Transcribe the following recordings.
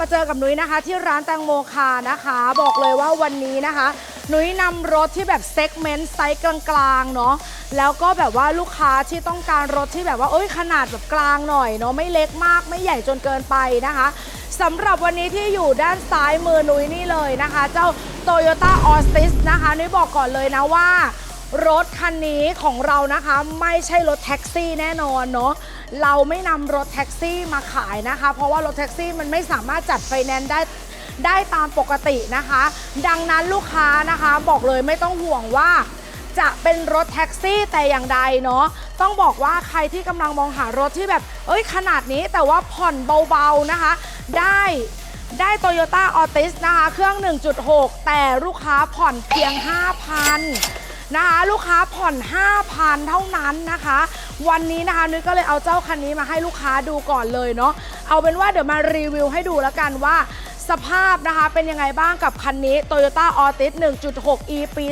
มาเจอกับนุ้ยนะคะ ที่ร้านแตงโมคานะคะ บอกเลยว่าวันนี้นะคะ นุ้ยนำรถที่แบบเซกเมนต์ไซส์กลางๆเนาะแล้วก็แบบว่าลูกค้าที่ต้องการรถที่แบบว่าเอ้ยขนาดแบบกลางหน่อยเนาะไม่เล็กมากไม่ใหญ่จนเกินไปนะคะสำหรับวันนี้ที่อยู่ด้านซ้ายมือนุ้ยนี่เลยนะคะ เจ้า Toyota a u t i s นะคะนุ้ยบอกก่อนเลยนะว่า รถคันนี้ของเรานะคะ ไม่ใช่รถแท็กซี่แน่นอนเนาะ เราไม่นำรถแท็กซี่มาขายนะคะ เพราะว่ารถแท็กซี่มันไม่สามารถจัดไฟแนนซ์ได้ได้ตามปกตินะคะ ดังนั้นลูกค้านะคะบอกเลยไม่ต้องห่วงว่า จะเป็นรถแท็กซี่แต่อย่างใดเนาะต้องบอกว่าใครที่กำลังมองหารถที่แบบ เอ้ยขนาดนี้แต่ว่าผ่อนเบาๆนะคะ ได้ได้ Toyota Altis นะคะ เครื่อง 1.6 แต่ลูกค้าผ่อนเพียง 5,000 นะคะลูกค้าผ่อน 5,000 เท่านั้นนะคะ วันนี้นะคะนุ้ยก็เลยเอาเจ้าคันนี้มาให้ลูกค้าดูก่อนเลยเนาะเอาเป็นว่าเดี๋ยวมารีวิวให้ดูแล้วกันว่าสภาพนะคะเป็นยังไงบ้างกับคันนี้ Toyota Altis 1.6 e ปี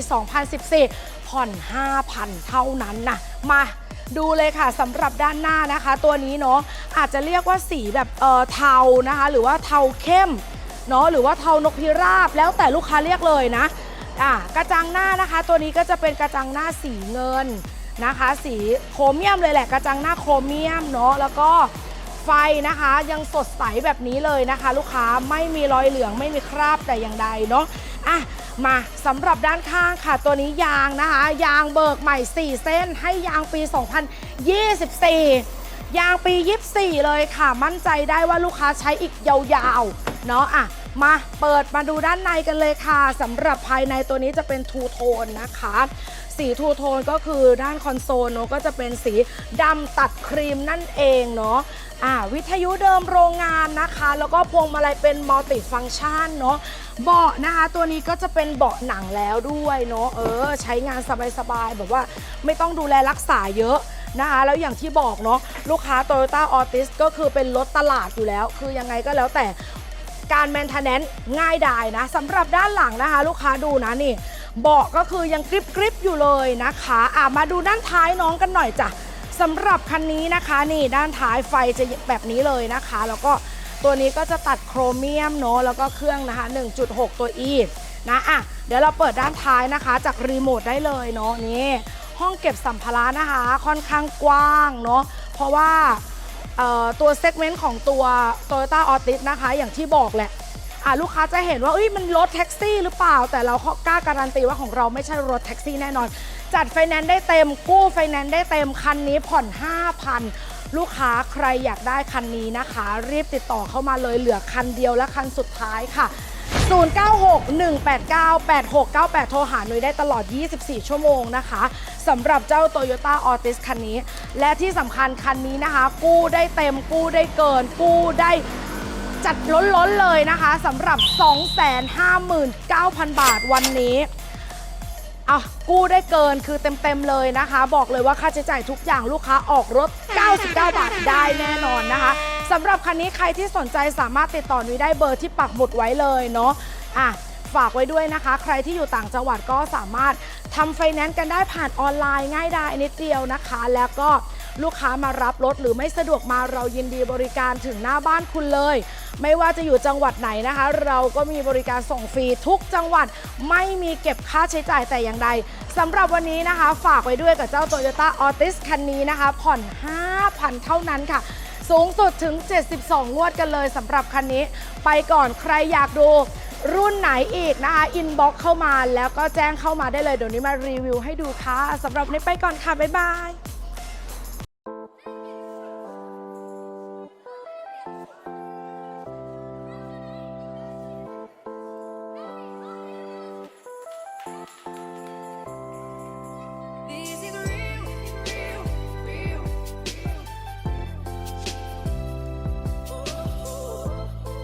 2014 ผ่อน 5,000 เท่านั้นนะมาดูเลยค่ะสำหรับด้านหน้านะคะ ตัวนี้เนาะอาจจะเรียกว่าสีแบบเออเทานะคะ หรือว่าเทาเข้มเนาะหรือว่าเทานกพิราบแล้วแต่ลูกค้าเรียกเลยนะ อะกระจังหน้านะคะ ตัวนี้ก็จะเป็นกระจังหน้าสีเงินนะคะ สีโครเมียมเลยแหละ กระจังหน้าโครเมียมเนาะแล้วก็ไฟนะคะ ยังสดใสแบบนี้เลยนะคะ ลูกค้าไม่มีรอยเหลืองไม่มีคราบแต่อย่างใดเนาะอะมาสำหรับด้านข้างค่ะ ตัวนี้ยางนะคะ ยางเบิกใหม่ 4 เส้น ให้ยางปี 2024 ยางปี 24 เลยค่ะ มั่นใจได้ว่าลูกค้าใช้อีกยาวๆ เนาะอะ มาเปิดมาดูด้านในกันเลยค่ะสำหรับภายในตัวนี้จะเป็นทูโทนนะคะ สีทูโทนก็คือด้านคอนโซลเนาะก็จะเป็นสีดำตัดครีมนั่นเองเนาะอ่าวิทยุเดิมโรงงานนะคะ แล้วก็พวงมาลัยเป็นมัลติฟังชันเนาะเบาะนะคะตัวนี้ก็จะเป็นเบาะหนังแล้วด้วยเนาะเออ ใช้งานสบายๆแบบว่าไม่ต้องดูแลรักษาเยอะนะคะแล้วอย่างที่บอกเนาะลูกค้า Toyota Altis ก็คือเป็นรถตลาดอยู่แล้ว คือยังไงก็แล้วแต่ การแมนเทนแนนง่ายดายนะสำหรับด้านหลังนะคะ ลูกค้าดูนะนี่เบาะก็คือยังกริบกริบอยู่เลยนะคะอะมาดูด้านท้ายน้องกันหน่อยจ้ะสำหรับคันนี้นะคะนี่ด้านท้ายไฟจะแบบนี้เลยนะคะ แล้วก็ตัวนี้ก็จะตัดโครเมียมเนาะแล้วก็เครื่องนะคะ 1.6 ตัว E นะอะเดี๋ยวเราเปิดด้านท้ายนะคะ จากรีโมทได้เลยเนาะนี่ห้องเก็บสัมภาระนะคะ ค่อนข้างกว้างเนาะเพราะว่า ตัวเซกเมนต์ของตัว Toyota Altis นะคะ อย่างที่บอกแหละลูกค้าจะเห็นว่าเอ้ยมันรถแท็กซี่หรือเปล่า แต่เรากล้าการันตีว่าของเราไม่ใช่รถแท็กซี่แน่นอน จัดไฟแนนซ์ได้เต็มกู้ไฟแนนซ์ได้เต็มคันนี้ผ่อน 5,000 ลูกค้าใครอยากได้คันนี้นะคะ รีบติดต่อเข้ามาเลยเหลือคันเดียวและคันสุดท้ายค่ะ 0961898698 โทรหาหน่ยได้ตลอด 24 ชั่วโมงนะคะสำหรับเจ้า Toyota Altis คันนี้ และที่สำคัญคันนี้นะคะ กู้ได้เต็มกู้ได้เกิน กู้ได้จัดล้นๆเลยนะคะสำหรับ 259,000 บาทวันนี้อะกู้ได้เกินคือเต็มๆเลยนะคะ บอกเลยว่าค่าใช้จ่ายทุกอย่างลูกค้าออกรถ 99 บาทได้แน่นอนนะคะ สำหรับคันนี้ใครที่สนใจสามารถติดต่อนุ้ยได้เบอร์ที่ปักหมุดไว้เลยเนาะอะฝากไว้ด้วยนะคะ ใครที่อยู่ต่างจังหวัดก็สามารถทำไฟแนนซ์กันได้ผ่านออนไลน์ง่ายดายนิดเดียวนะคะ แล้วก็ลูกค้ามารับรถหรือไม่สะดวกมาเรายินดีบริการถึงหน้าบ้านคุณเลย ไม่ว่าจะอยู่จังหวัดไหนนะคะ เราก็มีบริการส่งฟรีทุกจังหวัดไม่มีเก็บค่าใช้จ่ายแต่อย่างใดสำหรับวันนี้นะคะ ฝากไว้ด้วยกับเจ้า Toyota Altis คันนี้นะคะ ผ่อน 5,000 เท่านั้นค่ะ สูงสุดถึง 72 งวดกันเลยสำหรับคันนี้ ไปก่อนใครอยากดูรุ่นไหนอีกนะคะอินบ็อกเข้ามาแล้วก็แจ้งเข้ามาได้เลยเดี๋ยวนี้มารีวิวให้ดูค่ะสำหรับนี้ไปก่อนค่ะ บ๊ายบาย